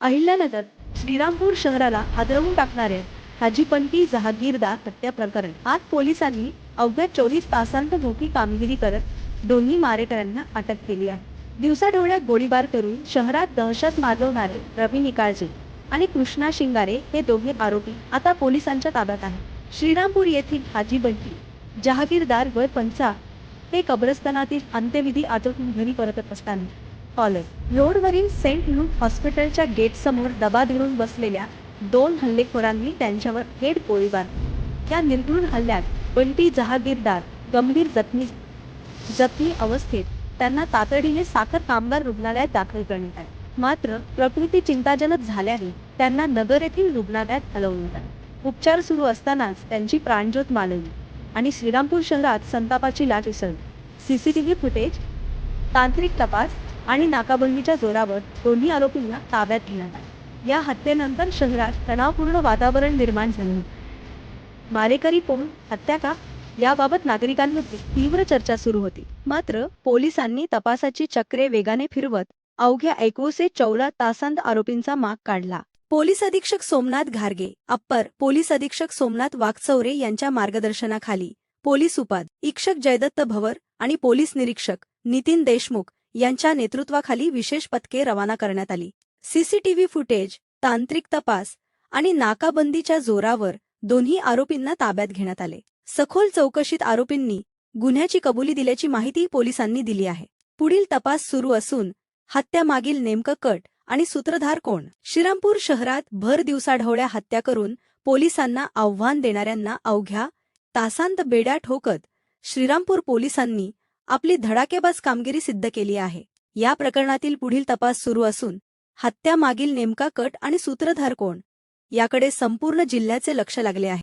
अहिल्यानगर श्रीरामपूर शहराला हादरवून टाकणाऱ्या हाजीपंटी जहागीरदार हत्या प्रकरण आज पोलिसांनी अवघ्या चोवीस तासांत मोठी कामगिरी करत दोन्ही मारेकऱ्यांना अटक केली आहे. दिवसाढवळ्यात गोळीबार करून शहरात दहशत माजवणारे रवी निकाळजे आणि कृष्णा शिंगारे हे दोघे आरोपी आता पोलिसांच्या ताब्यात आहेत. श्रीरामपूर येथील हाजीबंटी जहागीरदार व पंचा हे कब्रस्तानातील अंत्यविधी आटोपून घरी परतत असताना कॉलर रोडवरील सेंट लूक हॉस्पिटलच्या गेटसमोर दबा देऊन बसलेल्या दोन हल्लेखोरांनी त्यांच्यावर थेट गोळीबार. या निर्घृण हल्ल्यात बंटी जहागीरदार गंभीर जखमी जखमी अवस्थेत त्यांना तातडीने साखर कामगार रुग्णालयात दाखल करण्यात आले. मात्र प्रकृती चिंताजनक झाल्याने त्यांना नगर येथील रुग्णालयात हलवण्यात आले. उपचार सुरू असतानाच त्यांची प्राणज्योत मालवली आणि श्रीरामपूर शहरात संतापाची लाट उसळली सीसीटीव्ही फुटेज तांत्रिक तपास आणि नाकाबंदीच्या जोरावर दोन्ही आरोपींना ताब्यात घेण्यात आले. या हत्येनंतर शहरात तणावपूर्ण वातावरण निर्माण झाले. मारेकरी कोण हत्या का? याबाबत नागरिकांमध्ये तीव्र चर्चा सुरू होती. मात्र पोलिसांनी तपासाची चक्रे वेगाने फिरवत अवघ्या एकोसे चौदा तासांत आरोपींचा माग काढला. पोलीस अधीक्षक सोमनाथ घारगे अप्पर पोलीस अधीक्षक सोमनाथ वाघचौरे यांच्या मार्गदर्शनाखाली पोलीस उपाद इक्षक जयदत्त भवर आणि पोलीस निरीक्षक नितीन देशमुख यांच्या नेतृत्वाखाली विशेष पथके रवाना करण्यात आली. सीसीटीव्ही फुटेज तांत्रिक तपास आणि नाकाबंदीच्या जोरावर दोन्ही आरोपींना ताब्यात घेण्यात आले. सखोल चौकशीत आरोपींनी गुन्ह्याची कबुली दिल्याची माहिती पोलिसांनी दिली आहे. पुढील तपास सुरू असून हत्यामागील नेमकं कट आणि सूत्रधार कोण? श्रीरामपूर शहरात भर दिवसाढवळ्या हत्या करून पोलिसांना आव्हान देणाऱ्यांना अवघ्या तासांत बेड्या ठोकत श्रीरामपूर पोलिसांनी आपली धडाकेबाज कामगिरी सिद्ध केली आहे. या प्रकरणातील पुढील तपास सुरू असून हत्यामागील नेमका कट आणि सूत्रधार कोण? याकडे संपूर्ण जिल्ह्याचे लक्ष लागले आहे.